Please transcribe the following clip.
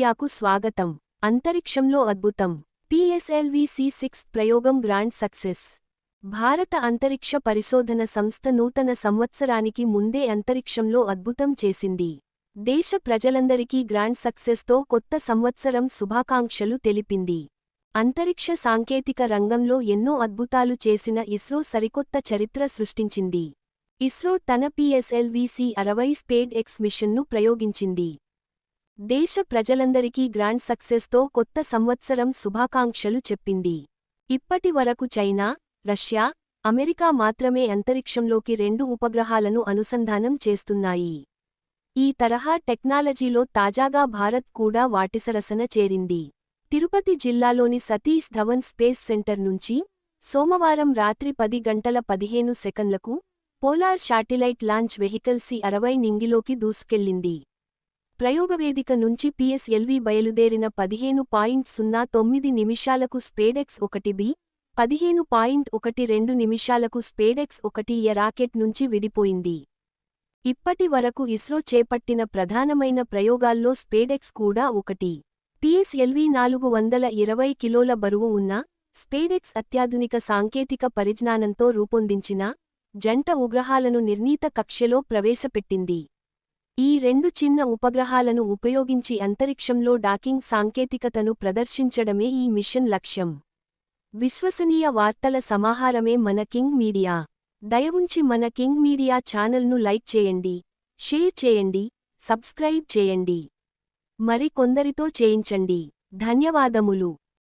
మీడియాకు స్వాగతం. అంతరిక్షంలో అద్భుతం. పిఎస్ఎల్వి సి ప్రయోగం గ్రాండ్ సక్సెస్. భారత అంతరిక్ష పరిశోధన సంస్థ నూతన సంవత్సరానికి ముందే అంతరిక్షంలో అద్భుతం చేసింది. దేశ ప్రజలందరికీ గ్రాండ్ సక్సెస్తో కొత్త సంవత్సరం శుభాకాంక్షలు తెలిపింది. అంతరిక్ష సాంకేతిక రంగంలో ఎన్నో అద్భుతాలు చేసిన ఇస్రో సరికొత్త చరిత్ర సృష్టించింది. ఇస్రో తన పిఎస్ఎల్విసి అరవై స్పేడ్ ఎక్స్ మిషన్ను ప్రయోగించింది. దేశ ప్రజలందరికీ గ్రాండ్ సక్సెస్తో కొత్త సంవత్సరం శుభాకాంక్షలు చెప్పింది. ఇప్పటి వరకు చైనా రష్యా అమెరికా మాత్రమే అంతరిక్షంలోకి రెండు ఉపగ్రహాలను అనుసంధానం చేస్తున్నాయి. ఈ తరహా టెక్నాలజీలో తాజాగా భారత్ కూడా వాటిసరసన చేరింది. తిరుపతి జిల్లాలోని సతీష్ ధవన్ స్పేస్ సెంటర్ నుంచి సోమవారం రాత్రి పది గంటల పదిహేను సెకన్లకు polar satellite launch vehicle C అరవై నింగిలోకి దూసుకెళ్ళింది ప్రయోగవేదిక నుంచి పిఎస్ఎల్వి బయలుదేరిన పదిహేను పాయింట్ సున్నా తొమ్మిది నిమిషాలకు స్పేడెక్స్ ఒకటి బి పదిహేను పాయింట్ ఒకటి రెండు నిమిషాలకు స్పేడెక్స్ ఒకటి ఎ రాకెట్ నుంచి విడిపోయింది. ఇప్పటి వరకు ఇస్రో చేపట్టిన ప్రధానమైన ప్రయోగాల్లో స్పేడెక్స్ కూడా ఒకటి. పిఎస్ఎల్వి నాలుగు వందల ఇరవై కిలోల బరువు ఉన్న స్పేడెక్స్ అత్యాధునిక సాంకేతిక పరిజ్ఞానంతో రూపొందించిన జంట ఉగ్రహాలను నిర్ణీత కక్ష్యలో ప్రవేశపెట్టింది. ఈ రెండు చిన్న ఉపగ్రహాలను ఉపయోగించి అంతరిక్షంలో డాకింగ్ సాంకేతికతను ప్రదర్శించడమే ఈ మిషన్ లక్ష్యం. విశ్వసనీయ వార్తల సమాహారమే మన కింగ్ మీడియా. దయవుంచి మన కింగ్ మీడియా ఛానల్ను లైక్ చేయండి షేర్ చేయండి సబ్స్క్రైబ్ చేయండి. మరి కొందరితో చేయించండి. ధన్యవాదములు.